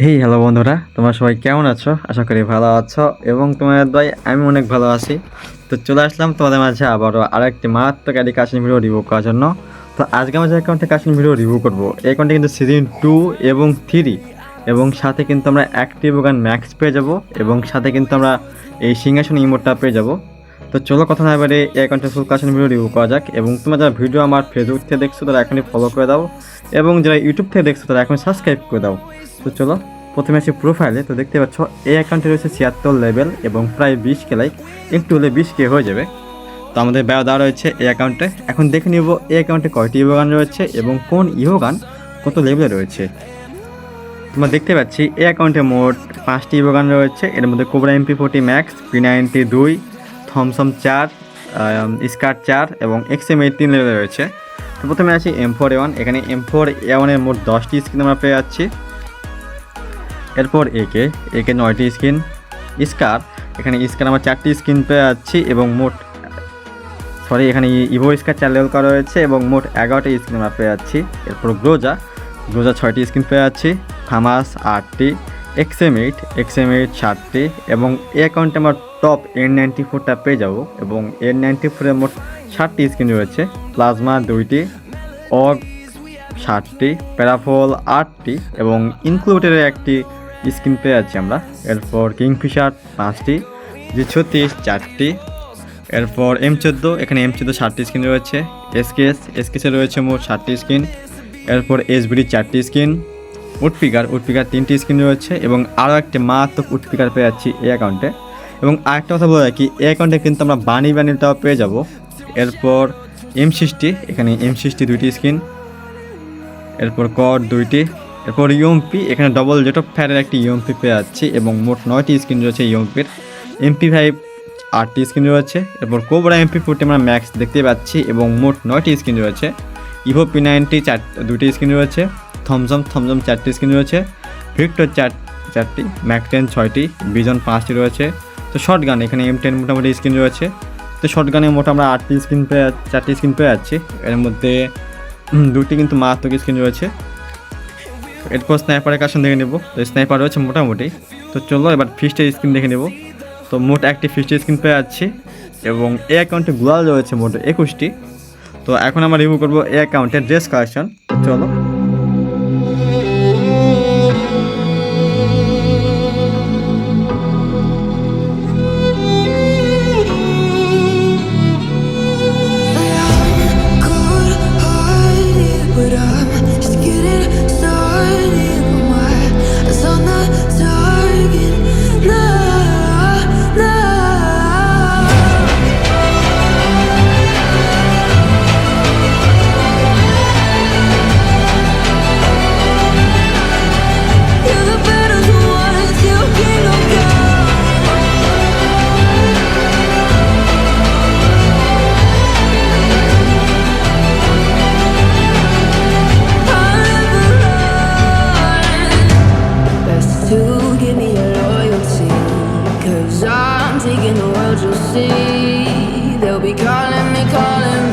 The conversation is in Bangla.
হেই হ্যালো বন্ধুরা। তোমরা সবাই কেমন আছো? আশা করি ভালো আছো। এবং তোমাদের দয় আমি অনেক ভালো আছি। তো চলে আসলাম তোমাদের মাঝে আবারও আরেকটি মারাত্মক অ্যাডি কাশিন ভিডিও রিভিউ করার জন্য। তো আজকে আমরা যে অ্যাকাউন্টে কাশিন ভিডিও রিভিউ করব, এই অ্যাকাউন্টে কিন্তু সিজন টু এবং থ্রি এবং সাথে কিন্তু আমরা অ্যাক্টিভ গান ম্যাক্স পেয়ে যাব, এবং সাথে কিন্তু আমরা এই সিংহাসন ইমোটটা পেয়ে যাব। তো চলো কথা না এবারে অ্যাকাউন্টে ফুল কাশিন ভিডিও রিভিউ করা যাক। এবং তোমরা যারা ভিডিও আমার ফেসবুক থেকে দেখছ, তারা এখনই ফলো করে দাও। এবং যারা ইউটিউব থেকে দেখছ, তারা এখন সাবস্ক্রাইব করে দাও। তো চলো, প্রথমে আসি প্রোফাইলে তো দেখতে পাচ্ছ, এই অ্যাকাউন্টে রয়েছে ছিয়াত্তর লেভেল এবং প্রায় বিশ কে লাইক একটু হলে বিশ কে হয়ে যাবে। তো আমাদের ব্যয় দেওয়া রয়েছে এই অ্যাকাউন্টে এখন দেখে নিব, এই অ্যাকাউন্টে কয়টি ইভো গান রয়েছে এবং কোন ইভো গান কত লেভেলে রয়েছে। তোমরা দেখতে পাচ্ছি, এই অ্যাকাউন্টে মোট পাঁচটি ইভো গান রয়েছে। এর মধ্যে Cobra MP forty max P ninety দুই থমসম চার স্কার চার এবং এক্স এম এইট তিন লেভেলে রয়েছে। তো প্রথমে আছি এম ফোর ওয়ান। এখানে এম ফোর ওয়ানের মোট দশটি স্ক্রিন আমরা পেয়ে যাচ্ছি। এরপর একে একে নয়টি স্ক্রিন। স্কার, এখানে স্কার আমরা চারটি স্ক্রিন পেয়ে যাচ্ছি এবং মোট, সরি, এখানে ইভো স্কার চার লেভেল করা রয়েছে এবং মোট এগারোটি স্ক্রিন আমরা পেয়ে যাচ্ছি। এরপর গ্রোজা গ্রোজা ছয়টি স্ক্রিন পেয়ে যাচ্ছি। থামাস আটটি। এক্সএম এইট এক্সএম এইট সাতটি এবং এই অ্যাকাউন্টে আমরা টপ এন নাইনটি ফোরটা পেয়ে যাব এবং এন নাইনটি ফোরের মোট ষাটটি স্ক্রিন রয়েছে। প্লাজমা দুইটি অগ ষাটটি প্যারাফল আটটি এবং ইনক্লুডের একটি স্ক্রিন পেয়ে যাচ্ছি আমরা। এরপর কিংফিশার পাঁচটি জি ছত্রিশ চারটি, এরপর এম চোদ্দ, এখানে এম চোদ্দ ষাটটি স্ক্রিন রয়েছে। এসকেএস এসকেসে রয়েছে মোট ষাটটি স্ক্রিন এরপর এসবিডি চারটি স্ক্রিন উডপিকার উডপিকার তিনটি স্ক্রিন রয়েছে এবং আরও একটি মারাত্মক উডপিকার পেয়ে যাচ্ছি এই অ্যাকাউন্টে এবং আরেকটা কথা বলে রাখি, এই অ্যাকাউন্টে কিন্তু আমরা বানি বানিটাও পেয়ে যাব। এরপর এম সিক্সটি এখানে এম সিক্সটি দুইটি স্ক্রিন এরপর কর দুইটি। এরপর ইউএমপি এখানে ডবল জেট অফ ফ্যারের একটি ইউএমপি পেয়ে যাচ্ছি এবং মোট নয়টি স্ক্রিন রয়েছে ইউএমপির এমপি ফাইভ আটটি স্ক্রিন রয়েছে। এরপর কোবরা এমপি ফোরটি আমরা ম্যাক্স দেখতে পাচ্ছি এবং মোট নয়টি স্ক্রিন রয়েছে। ইভো পি নাইনটি চার দুটি স্ক্রিন রয়েছে। থমসম থমসম চারটি স্ক্রিন রয়েছে। ভিক্টর চার চারটি ম্যাক টেন ছয়টি বিজন পাঁচটি রয়েছে। তো শর্ট গান, এখানে এম টেন মোটামুটি স্ক্রিন রয়েছে। তো শর্ট গানে মোট আমরা আটটি স্ক্রিন পেয়ে চারটি স্ক্রিন পেয়ে যাচ্ছি। এর মধ্যে দুটি কিন্তু মারাত্মক স্ক্রিন রয়েছে। এরপর স্নাইপারের কাছে দেখে নেব। তো স্নাইপার রয়েছে মোটামুটি। তো চলো এবার ফিস্টের স্ক্রিন দেখে নেব। তো মোট একটি ফিস্টের স্ক্রিন পেয়ে যাচ্ছি। এবং এ অ্যাকাউন্টে গ্লোয়াল রয়েছে মোট একুশটি। তো এখন আমরা রিভিউ করব এ অ্যাকাউন্টের ড্রেস কালেকশন চলো। Cause I'm taking the world you'll see. They'll be calling me, calling me.